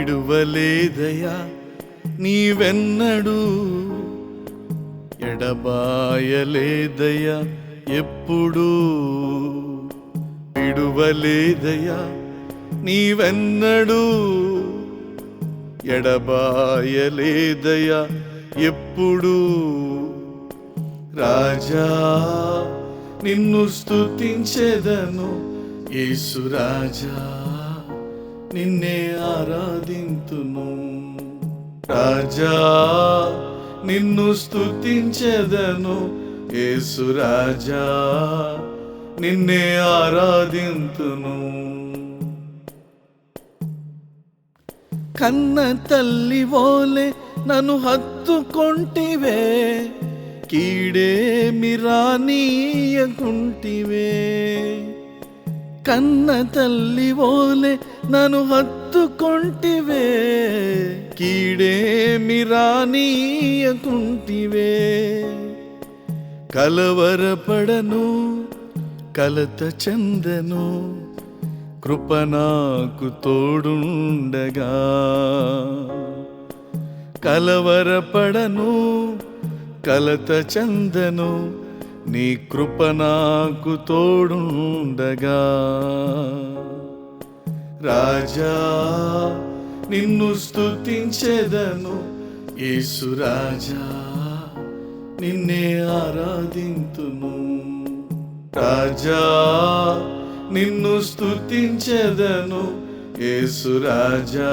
విడువలేదయా? నీవెన్నడూ ఎడబాయలేదయా? ఎప్పుడు విడువలేదయా? నీవెన్నడూ ఎడబాయలేదయా? ఎప్పుడు రాజా నిన్ను స్తుతించెదను యేసు రాజా నిన్నే ఆరాధింతును. రాజా నిన్ను స్థుతించెదను యేసు రాజా నిన్నే ఆరాధింతును. కన్న తల్లి ఓలే నన్ను హత్తుకొంటివే. కీడేమి రానీయకుంటివే. కన్న తల్లి ఓలే నన్ను హత్తుకొంటివే కీడేమి రానీయకుంటివే కలవరపడను కలత చందను కృప నాకు తోడుండగా. కలవరపడను కలత చందను నీ కృప నాకు తోడుండగా. రాజా నిన్ను స్థుతించెదను యేసు రాజా నిన్నే ఆరాధింతును. రాజా నిన్ను స్థుతించెదను యేసు రాజా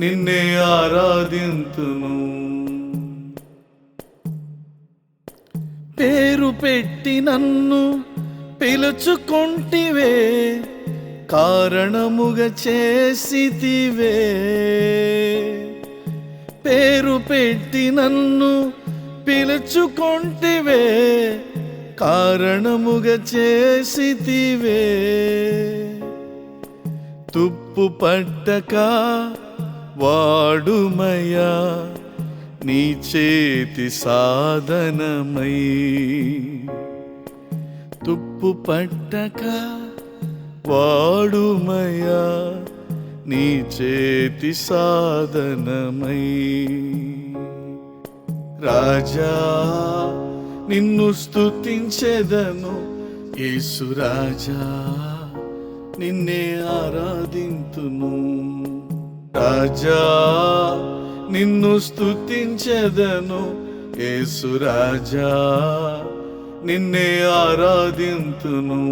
నిన్నే ఆరాధింతును. పేరు పెట్టి నన్ను పిలుచుకొంటివే కారణముగ చేసితివే. పేరు పెట్టి నన్ను పిలుచుకొంటివే కారణముగ చేసితివే. తుప్పు పట్టక వాడుమయ్యా నీ చేతి సాధనమై. తుప్పు పట్టక వాడుమయా నీ చేతి సాధనమై. రాజా నిన్ను స్తుతించెదను యేసు రాజా నిన్నే ఆరాధింతును. రాజా నిన్ను స్తుతించెదను ఏసురాజా నిన్నే ఆరాధింతును.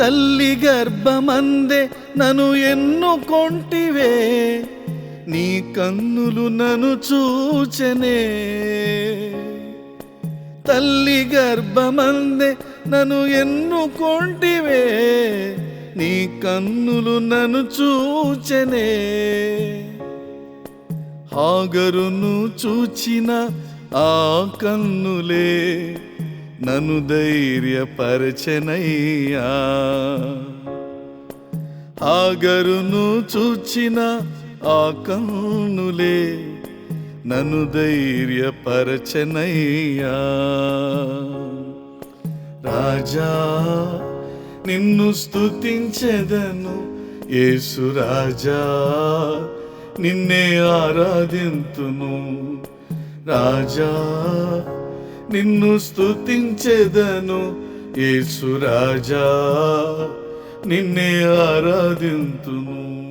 తల్లి గర్భమందే నను ఎన్నుకొంటివే నీ కన్నులు నను చూచనే. తల్లి గర్భమందే నను ఎన్నుకొంటివే నీ కన్నులు నన్ను చూచనే. హాగరును చూచిన ఆ కన్నులే నన్ను ధైర్యపరచనయ్యా. హాగరును చూచిన ఆ కన్నులే నన్ను ధైర్యపరచనయ్యా. రాజా నిన్ను స్థుతించెదను యేసురాజా నిన్నే ఆరాధింతును. రాజా నిన్ను స్థుతించెదను యేసురాజా నిన్నే ఆరాధింతును.